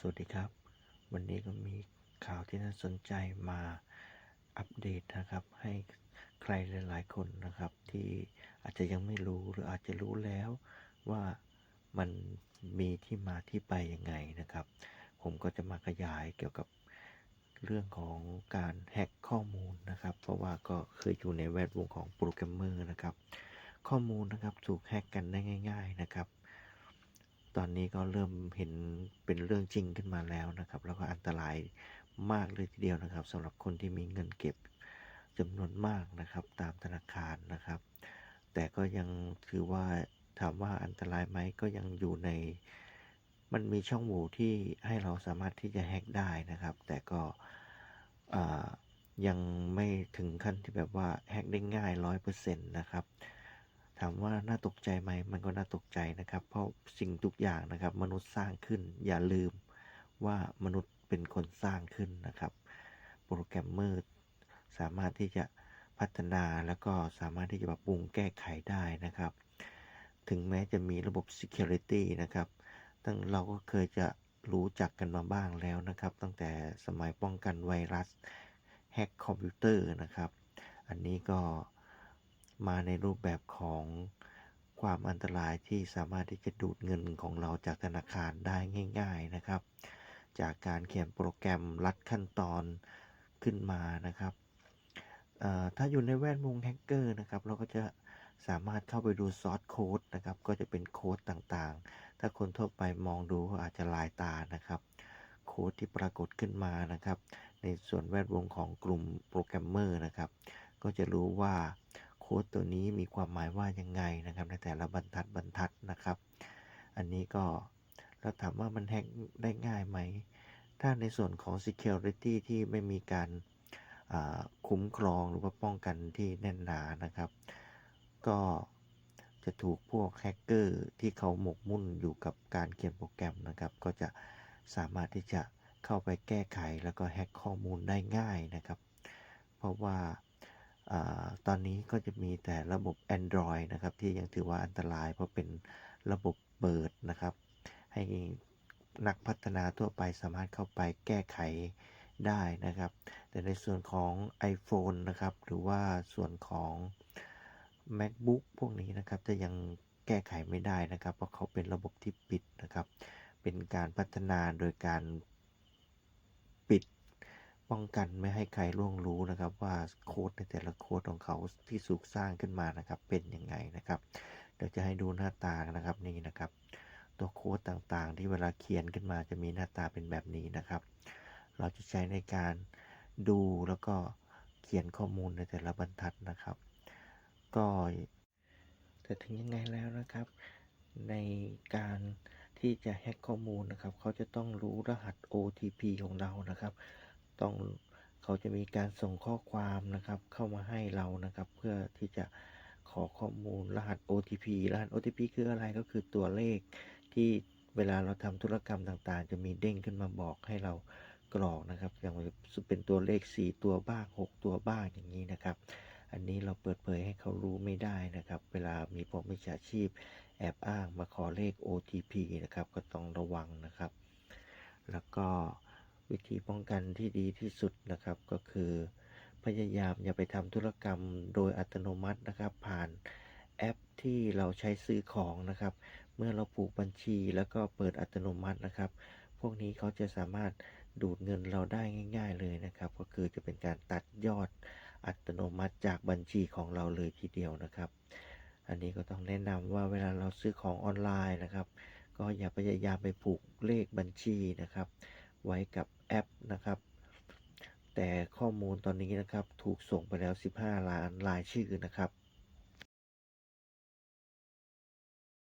สวัสดีครับ วันนี้ก็มีข่าวที่น่าสนใจมาอัปเดตนะครับ ให้ใครหลาย ๆ คนนะครับ ที่อาจจะยังไม่รู้หรืออาจจะรู้แล้วว่ามันมีที่มาที่ไปยังไงนะครับ ผมก็จะมาขยายเกี่ยวกับเรื่องของการแฮกข้อมูลนะครับ เพราะว่าก็เคยอยู่ในแวดวงของโปรแกรมเมอร์นะครับ ข้อมูลนะครับถูกแฮกกันได้ง่าย ๆ นะครับ ตอนนี้ก็เริ่มเห็นเป็นเรื่องจริงขึ้นมาแล้วนะครับ แล้วก็อันตรายมากเลยทีเดียวนะครับสำหรับคนที่มีเงินเก็บจำนวนมากนะครับ ตามธนาคารนะครับ แต่ก็ยังถือว่าถามว่าอันตรายไหมก็ยังอยู่ใน มันมีช่องโหว่ที่ให้เราสามารถที่จะแฮ็กได้นะครับ แต่ก็ยังไม่ถึงขั้นที่แบบว่าแฮ็กได้ง่ายร้อยเปอร์เซ็นต์นะครับ ถามว่าน่าตกใจไหมมันก็น่าตกใจนะครับ เพราะสิ่งทุกอย่างนะครับ มนุษย์สร้างขึ้น อย่าลืมว่ามนุษย์เป็นคนสร้างขึ้นนะครับ โปรแกรมเมอร์สามารถที่จะพัฒนาแล้วก็สามารถที่จะปรับปรุงแก้ไขได้นะครับ ถึงแม้จะมีระบบ Security นะครับตั้งเราก็เคยจะรู้จักกันมาบ้างแล้วนะครับ ตั้งแต่สมัยป้องกันไวรัสแฮกคอมพิวเตอร์นะครับ อันนี้ก็ มาในรูปแบบของความอันตรายที่สามารถที่จะดูดเงินของเราจากธนาคารได้ง่าย ๆนะครับ จากการเขียนโปรแกรมลัดขั้นตอนขึ้นมานะครับถ้าอยู่ในแวดวงแฮกเกอร์นะครับ เราก็จะสามารถเข้าไปดูซอสโค้ดนะครับ ก็จะเป็นโค้ดต่างๆ ถ้าคนทั่วไปมองดูก็อาจจะลายตานะครับ โค้ดที่ปรากฏขึ้นมานะครับ ในส่วนแวดวงของกลุ่มโปรแกรมเมอร์นะครับ ก็จะรู้ว่า ค้ดตัวนี้มีความหมายว่ายังไงนะครับในแต่ละบรรทัดบรรทัดนะครับ อันนี้ก็แล้วถามว่ามันแฮกได้ง่ายไหม ถ้าในส่วนของ Security ที่ไม่มีการคุ้มครองหรือว่าป้องกันที่แน่นหนานะครับ ก็จะถูกพวกแฮกเกอร์ที่เขาหมกมุ่นอยู่กับการเขียนโปรแกรมนะครับ ก็จะสามารถที่จะเข้าไปแก้ไขแล้วก็แฮ็กข้อมูลได้ง่ายนะครับ เพราะว่าา ตอนนี้ก็จะมีแต่ระบบ Android นะครับ ที่ยังถือว่าอันตรายเพราะเป็นระบบเปิดนะครับ ให้นักพัฒนาทั่วไปสามารถเข้าไปแก้ไขได้นะครับ แต่ในส่วนของ iPhone นะครับ หรือว่าส่วนของ MacBook พวกนี้นะครับจะยังแก้ไขไม่ได้นะครับ เพราะเขาเป็นระบบที่ปิดนะครับ เป็นการพัฒนาโดยการปิด ป้องกันไม่ให้ใครล่วงรู้นะครับ ว่าโค้ดในแต่ละโค้ดของเขาที่ถูกสร้างขึ้นมานะครับ เป็นยังไงนะครับ เดี๋ยวจะให้ดูหน้าตานะครับนี่นะครับ ตัวโค้ดต่างๆ ที่เวลาเขียนขึ้นมาจะมีหน้าตาเป็นแบบนี้นะครับ เราจะใช้ในการดูแล้วก็เขียนข้อมูลในแต่ละบรรทัดนะครับ ก็แต่ถึงยังไงแล้วนะครับ ในการที่จะแฮ็กข้อมูลนะครับ เขาจะต้องรู้รหัส OTP ของเรานะครับ ต้องเขาจะมีการส่งข้อความนะครับ เข้ามาให้เรานะครับ เพื่อที่จะขอข้อมูลรหัส OTP รหัส OTP คืออะไรก็คือตัวเลขที่เวลาเราทำธุรกรรมต่างๆ จะมีเด้งขึ้นมาบอกให้เรากรอกนะครับ อย่างเป็นตัวเลข 4 ตัวบ้าง 6 ตัวบ้างอย่างนี้นะครับ อันนี้เราเปิดเผยให้เขารู้ไม่ได้นะครับ เวลามีพวกมิจฉาชีพ แอบอ้างมาขอเลข OTP นะครับ ก็ต้องระวังนะครับ แล้วก็ วิธีป้องกันที่ดีที่สุดนะครับก็คือพยายามอย่าไปทำธุรกรรมโดยอัตโนมัตินะครับ ผ่านแอปที่เราใช้ซื้อของนะครับ เมื่อเราผูกบัญชีแล้วก็เปิดอัตโนมัตินะครับ พวกนี้เขาจะสามารถดูดเงินเราได้ง่าย ๆเลยนะครับ ก็คือจะเป็นการตัดยอดอัตโนมัติจากบัญชีของเราเลยทีเดียวนะครับ อันนี้ก็ต้องแนะนำว่าเวลาเราซื้อของออนไลน์นะครับ ก็อย่าพยายามไปผูกเลขบัญชีนะครับ ไว้กับแอปนะครับ แต่ข้อมูลตอนนี้นะครับถูกส่งไปแล้ว 15 ล้านรายชื่อนะครับ